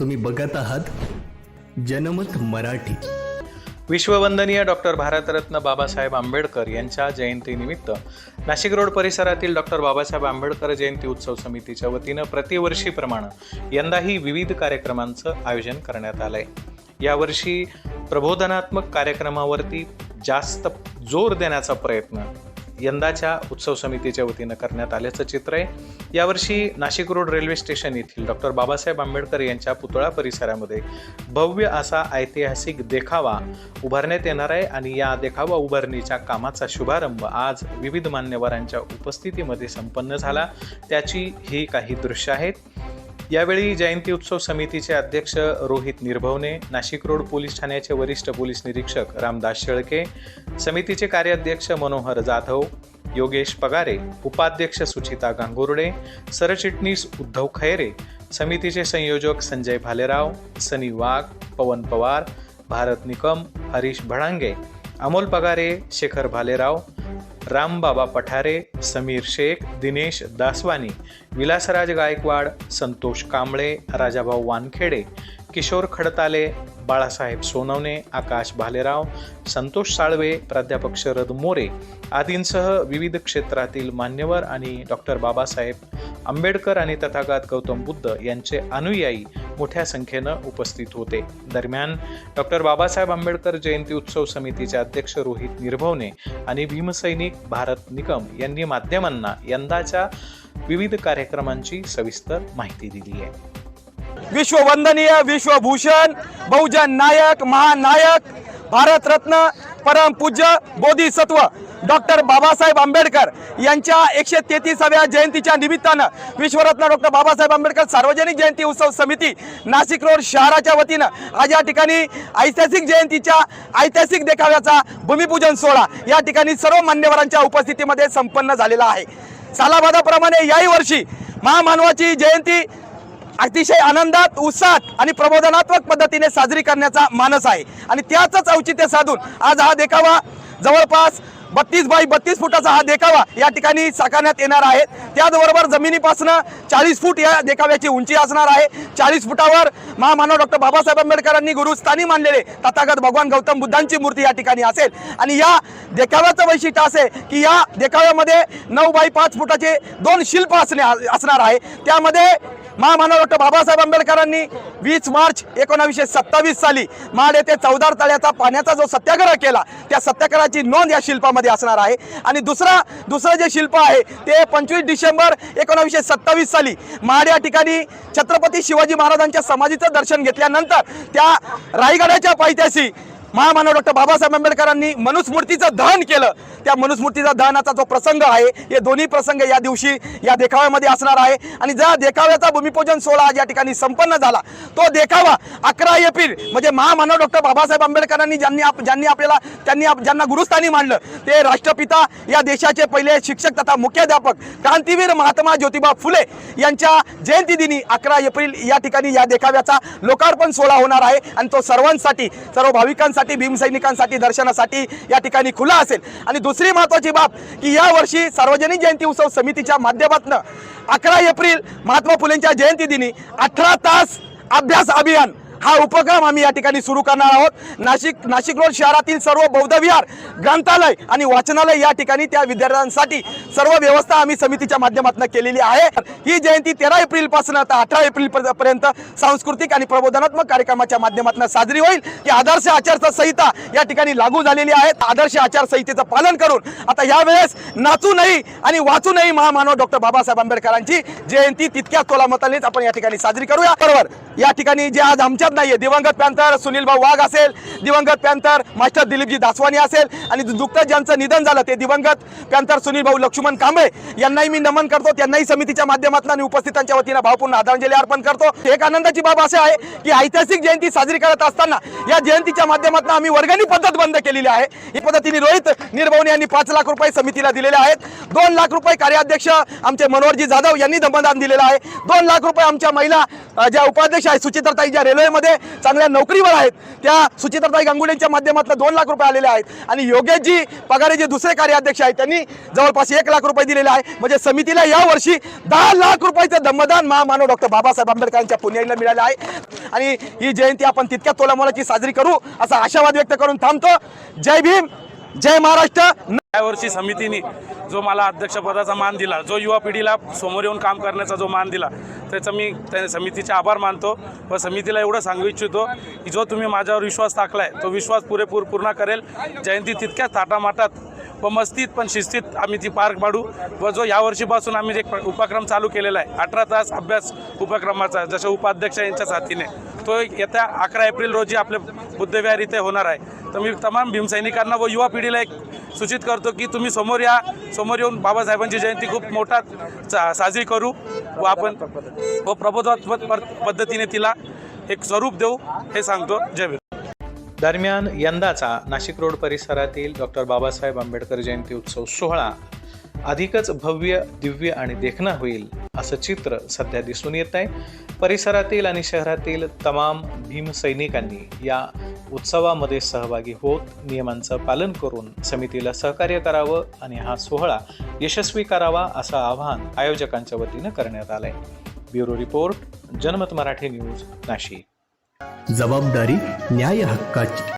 तुम्ही बघत आहात जनमत मराठी. विश्ववंदनीय डॉक्टर भारतरत्न बाबासाहेब आंबेडकर यांच्या जयंतीनिमित्त नाशिक रोड परिसरातील डॉक्टर बाबासाहेब आंबेडकर जयंती उत्सव समितीच्या वतीनं प्रतिवर्षीप्रमाणे यंदाही विविध कार्यक्रमांचं आयोजन करण्यात आलंय. यावर्षी प्रबोधनात्मक कार्यक्रमावरती जास्त जोर देण्याचा प्रयत्न यंदाच्या उत्सव समितीच्या वतीनं करण्यात आल्याचं चित्र आहे. यावर्षी नाशिक रोड रेल्वे स्टेशन येथील डॉक्टर बाबासाहेब आंबेडकर यांच्या पुतळा परिसरामध्ये भव्य असा ऐतिहासिक देखावा उभारण्यात येणार आहे आणि या देखावा उभारणीच्या कामाचा शुभारंभ आज विविध मान्यवरांच्या उपस्थितीमध्ये संपन्न झाला. त्याची ही काही दृश्य आहेत. यावेळी जयंती उत्सव समितीचे अध्यक्ष रोहित निर्भवने नाशिक रोड पोलीस ठाण्याचे वरिष्ठ पोलीस निरीक्षक रामदास शेळके समितीचे कार्याध्यक्ष मनोहर जाधव योगेश पगारे उपाध्यक्ष सुचिता गांगुर्डे सरचिटणीस उद्धव खैरे समितीचे संयोजक संजय भालेराव सनी वाघ पवन पवार भारत निकम हरीश भडांगे अमोल पगारे शेखर भालेराव रामबाबा पठारे समीर शेख दिनेश दासवानी विलासराज गायकवाड संतोष कांबळे राजाभाऊ वानखेडे किशोर खडताले बाळासाहेब सोनवणे आकाश भालेराव संतोष साळवे प्राध्यापक शरद मोरे आदींसह विविध क्षेत्रातील मान्यवर आणि डॉक्टर बाबासाहेब आंबेडकर आणि तथागत गौतम बुद्ध यांचे अनुयायी मोठ्या संख्येनं उपस्थित होते. दरम्यान डॉक्टर बाबासाहेब आंबेडकर जयंती उत्सव समितीचे अध्यक्ष रोहित निर्भवने आणि भीमसैनिक भारत निकम यांनी माध्यमांना यंदाच्या विविध कार्यक्रमांची सविस्तर माहिती दिली आहे. विश्ववंदनीय विश्वभूषण बहुजन नायक महानायक भारतरत्न परमपूज्य बोधिसत्व डॉक्टर बाबासाहेब आंबेडकर यांच्या एकशे तेहतीसाव्या जयंतीच्या निमित्तानं विश्वरत्न डॉक्टर बाबासाहेब आंबेडकर सार्वजनिक जयंती उत्सव समिती नाशिक रोड शहराच्या वतीनं आज या ठिकाणी ऐतिहासिक जयंतीच्या ऐतिहासिक देखाव्याचा भूमिपूजन सोहळा या ठिकाणी सर्व मान्यवरांच्या उपस्थितीमध्ये संपन्न झालेला आहे. सालाबादाप्रमाणे याही वर्षी महामानवाची जयंती अतिशय आनंदात उत्साहात आणि प्रबोधनात्मक पद्धतीने साजरी करण्याचा मानस आहे. आणि त्याचंच औचित्य साधून आज हा देखावा जवळपास बत्तीस बाय बत्तीस फुटाचा हा देखावा या ठिकाणी साकारण्यात येणार आहे. त्याचबरोबर जमिनीपासून चाळीस फूट या देखाव्याची उंची असणार आहे. चाळीस फुटावर महामानव डॉक्टर बाबासाहेब आंबेडकरांनी गुरुस्थानी मानलेले तथागत भगवान गौतम बुद्धांची मूर्ती या ठिकाणी असेल. आणि या देखाव्याचं वैशिष्ट्य असे की या देखाव्यामध्ये नऊ बाय पाच फुटाचे दोन शिल्प असणे असणार आहे. त्यामध्ये महामानव डॉक्टर बाबासाहेब आंबेडकरांनी वीस मार्च एकोणावीसशे सत्तावीस साली महाड येथे चौदार तळ्याचा पाण्याचा जो सत्याग्रह केला त्या सत्याग्रहाची नोंद या शिल्पामध्ये असणार आहे. आणि दुसरा दुसरं जे शिल्प आहे ते पंचवीस डिसेंबर एकोणावीसशे सत्तावीस साली महाड या ठिकाणी छत्रपती शिवाजी महाराजांच्या समाधीचं दर्शन घेतल्यानंतर त्या रायगडाच्या पायथ्याशी महामानव डॉक्टर बाबासाहेब आंबेडकरांनी मनुस्मूर्तीचं दहन केलं. त्या मनुस्मूर्तीचा दहनाचा जो प्रसंग आहे हे दोन्ही प्रसंग या दिवशी या देखाव्यामध्ये असणार आहे. आणि ज्या देखाव्याचा भूमिपूजन सोहळा आज या ठिकाणी संपन्न झाला तो देखावा अकरा एप्रिल म्हणजे महामानव डॉक्टर बाबासाहेब आंबेडकरांनी ज्यांनी आप ज्यांनी आपल्याला त्यांनी आप- ज्यांना गुरुस्थानी मांडलं ते राष्ट्रपिता या देशाचे पहिले शिक्षक तथा मुख्याध्यापक क्रांतीवीर महात्मा ज्योतिबा फुले यांच्या जयंती दिनी अकरा एप्रिल या ठिकाणी या देखाव्याचा लोकार्पण सोहळा होणार आहे. आणि तो सर्वांसाठी सर्व भाविकांसाठी भीमसैनिकांसाठी दर्शनासाठी या ठिकाणी खुला असेल. आणि दुसरी महत्वाची बाब की या वर्षी सार्वजनिक जयंती उत्सव समितीच्या माध्यमातून अकरा एप्रिल महात्मा फुलेंच्या जयंती दिनी अठरा तास अभ्यास अभियान हा उपक्रम आम्ही या ठिकाणी सुरू करणार आहोत. नाशिक नाशिक रोड शहरातील सर्व बौद्ध विहार ग्रंथालय आणि वाचनालय या ठिकाणी त्या विद्यार्थ्यांसाठी सर्व व्यवस्था आम्ही समितीच्या माध्यमातून केलेली आहे. ही जयंती तेरा एप्रिलपासून आता अठरा एप्रिल पर्यंत सांस्कृतिक आणि प्रबोधनात्मक कार्यक्रमाच्या माध्यमातून साजरी होईल. की आदर्श आचारसंहिता या ठिकाणी लागू झालेली आहे. आदर्श आचारसंहितेचं पालन करून आता यावेळेस नाचू नाही आणि वाचू नाही महामानव डॉक्टर बाबासाहेब आंबेडकरांची जयंती तितक्या तोलामतानेच आपण या ठिकाणी साजरी करूया. बरोबर या ठिकाणी जे आज आमच्या आमच्यात नाहीये. दिवंगत पॅन्थर सुनील भाऊ वाघ असेल दिवंगत पॅन्थर मास्टर दिलीपजी दासवानी असेल आणि नुकतंच ज्यांचं निधन झालं ते दिवंगत पॅन्थर सुनील भाऊ लक्ष्मण कांबळे यांनाही मी नमन करतो त्यांनाही समितीच्या माध्यमातून आणि उपस्थितांच्या वतीनं भावपूर्ण आदरांजली अर्पण करतो. एक आनंदाची बाब असे आहे की ऐतिहासिक जयंती साजरी करत असताना या जयंतीच्या माध्यमातून आम्ही वर्गणी पद्धत बंद केलेली आहे. ही पद्धतीने रोहित निर्भवणे यांनी पाच लाख रुपये समितीला दिलेले आहेत. दोन लाख रुपये कार्याध्यक्ष आमचे मनोहरजी जाधव यांनी दमदान दिलेलं आहे. दोन लाख रुपये आमच्या महिला ज्या उपाध्यक्ष आहेत सुचित्रताई ज्या रेल्वेमध्ये मध्ये चांगल्या नोकरीवर आहेत. त्या सुचित्रताई गांगुलींच्या माध्यमातून दोन लाख रुपये आलेले आहेत. आणि योगेशजी पगारे जे दुसरे कार्याध्यक्ष आहेत त्यांनी जवळपास एक लाख रुपये दिलेले आहे. म्हणजे समितीला या वर्षी दहा लाख रुपयाचं दमदान महामानव डॉक्टर बाबासाहेब आंबेडकरांच्या पुण्याला मिळालं आहे. आणि ही जयंती आपण तितक्या तोलामोलाची साजरी करू असा आशावाद व्यक्त करून थांबतो. जय भीम जय महाराष्ट्र. यावर्षी समितीने जो मला अध्यक्षपदाचा मान दिला जो युवा पिढीला समोर येऊन काम करण्याचा जो मान दिला त्याचा मी त्या समितीचे आभार मानतो व समितीला एवढं सांगू इच्छितो की जो तुम्ही माझ्यावर विश्वास टाकलाय तो विश्वास पुरेपूर पूर्ण करेल. जयंती तितक्याच थाटामाटात व मस्तीत पण शिस्तीत आम्ही ती पार पाडू व जो यावर्षीपासून आम्ही एक उपक्रम चालू केलेला आहे अठरा तास अभ्यास उपक्रमाचा जसे उपाध्यक्ष यांच्या साथीने. तो येत्या अकरा एप्रिल रोजी आपले बुद्धविहार इथे होणार आहे. तर मी तमाम भीमसैनिकांना व युवा पिढीला एक सूचित करतो की तुम्ही समोर या. समोर येऊन बाबासाहेबांची जयंती खूप मोठा सा साजरी करू व आपण व प्रबोधात्मक पद्धतीने तिला एक स्वरूप देऊ हे सांगतो. जय भीम. दरम्यान यंदाचा नाशिक रोड परिसरातील डॉक्टर बाबासाहेब आंबेडकर जयंती उत्सव सोहळा अधिकच भव्य दिव्य आणि देखणा होईल असं चित्र सध्या दिसून येत आहे. परिसरातील आणि शहरातील तमाम भीमसैनिकांनी या उत्सवामध्ये सहभागी होत नियमांचं पालन करून समितीला सहकार्य करावं आणि हा सोहळा यशस्वी करावा असं आवाहन आयोजकांच्या वतीनं करण्यात आलंय. ब्युरो रिपोर्ट जनमत मराठी न्यूज नाशिक. जबाबदारी न्याय हक्काची.